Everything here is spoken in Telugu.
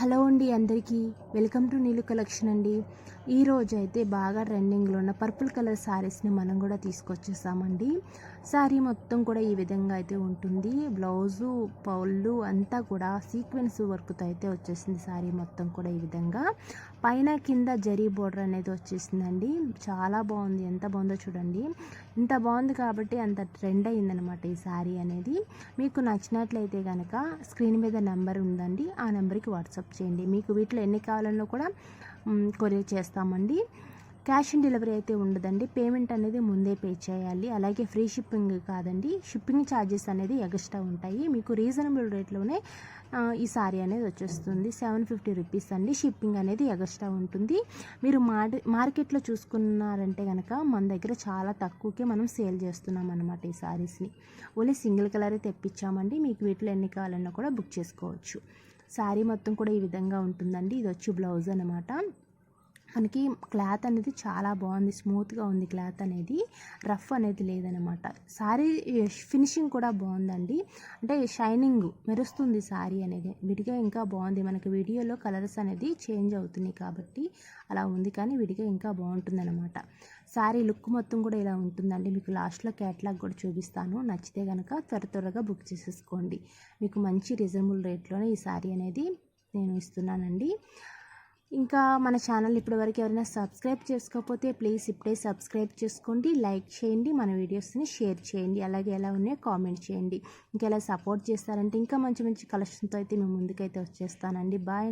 హలో అండి అందరికీ. వెల్కమ్ టు నీలు కలెక్షన్ అండి. ఈరోజు అయితే బాగా ట్రెండింగ్లో ఉన్న పర్పుల్ కలర్ శారీస్ని మనం కూడా తీసుకొచ్చేసామండి. శారీ మొత్తం కూడా ఈ విధంగా అయితే ఉంటుంది. బ్లౌజు పౌళ్ళు అంతా కూడా సీక్వెన్స్ వర్క్తో అయితే వచ్చేసింది శారీ మొత్తం కూడా ఈ విధంగా. పైన కింద జరీ బోర్డర్ అనేది వచ్చేసిందండి. చాలా బాగుంది. ఎంత బాగుందో చూడండి. ఇంత బాగుంది కాబట్టి అంత ట్రెండ్ అయిందనమాట ఈ శారీ అనేది. మీకు నచ్చినట్లయితే కనుక స్క్రీన్ మీద నెంబర్ ఉందండి. ఆ నెంబర్కి వాట్సాప్ చేయండి. మీకు వీటిలో ఎన్ని కావాలన్నా కూడా కొరియర్ చేస్తామండి. క్యాష్ ఆన్ డెలివరీ అయితే ఉండదండి. పేమెంట్ అనేది ముందే పే చేయాలి. అలాగే ఫ్రీ షిప్పింగ్ కాదండి. షిప్పింగ్ ఛార్జెస్ అనేది ఎక్స్ట్రా ఉంటాయి. మీకు రీజనబుల్ రేట్లోనే ఈ సారీ అనేది వచ్చేస్తుంది. సెవెన్ ఫిఫ్టీ రూపీస్ అండి. షిప్పింగ్ అనేది ఎక్స్ట్రా ఉంటుంది. మీరు మార్ మార్కెట్లో చూసుకున్నారంటే కనుక మన దగ్గర చాలా తక్కువకే మనం సేల్ చేస్తున్నాం అనమాట ఈ సారీస్ని. ఓన్లీ సింగిల్ కలరే తెప్పించామండి. మీకు వీటిలో ఎన్ని కావాలన్నా కూడా బుక్ చేసుకోవచ్చు. శారీ మొత్తం కూడా ఈ విధంగా ఉంటుందండి. ఇది వచ్చి బ్లౌజ్ అనమాట మనకి క్లాత్ అనేది చాలా బాగుంది స్మూత్గా ఉంది క్లాత్ అనేది. రఫ్ అనేది లేదనమాట. శారీ ఫినిషింగ్ కూడా బాగుందండి. అంటే షైనింగ్ మెరుస్తుంది శారీ అనేది. విడిగా ఇంకా బాగుంది. మనకి వీడియోలో కలర్స్ అనేది చేంజ్ అవుతున్నాయి కాబట్టి అలా ఉంది కానీ విడిగా ఇంకా బాగుంటుంది అనమాట శారీ లుక్ మొత్తం కూడా ఇలా ఉంటుందండి. మీకు లాస్ట్లో క్యాట్లాగ్ కూడా చూపిస్తాను. నచ్చితే కనుక త్వర త్వరగా బుక్ చేసేసుకోండి. మీకు మంచి రీజనబుల్ రేట్లోనే ఈ శారీ అనేది నేను ఇస్తున్నానండి. ఇంకా మన ఛానల్ ఇప్పటివరకు ఎవరైనా సబ్స్క్రైబ్ చేసుకోకపోతే ప్లీజ్ ఇప్పుడే సబ్స్క్రైబ్ చేసుకోండి లైక్ చేయండి మన వీడియోస్ని షేర్ చేయండి అలాగే ఎలా ఉన్నాయో కామెంట్ చేయండి. ఇంకా ఎలా సపోర్ట్ చేస్తారంటే ఇంకా మంచి మంచి కలెక్షన్తో అయితే మేము ముందుకైతే వచ్చేస్తానండి. బాయ్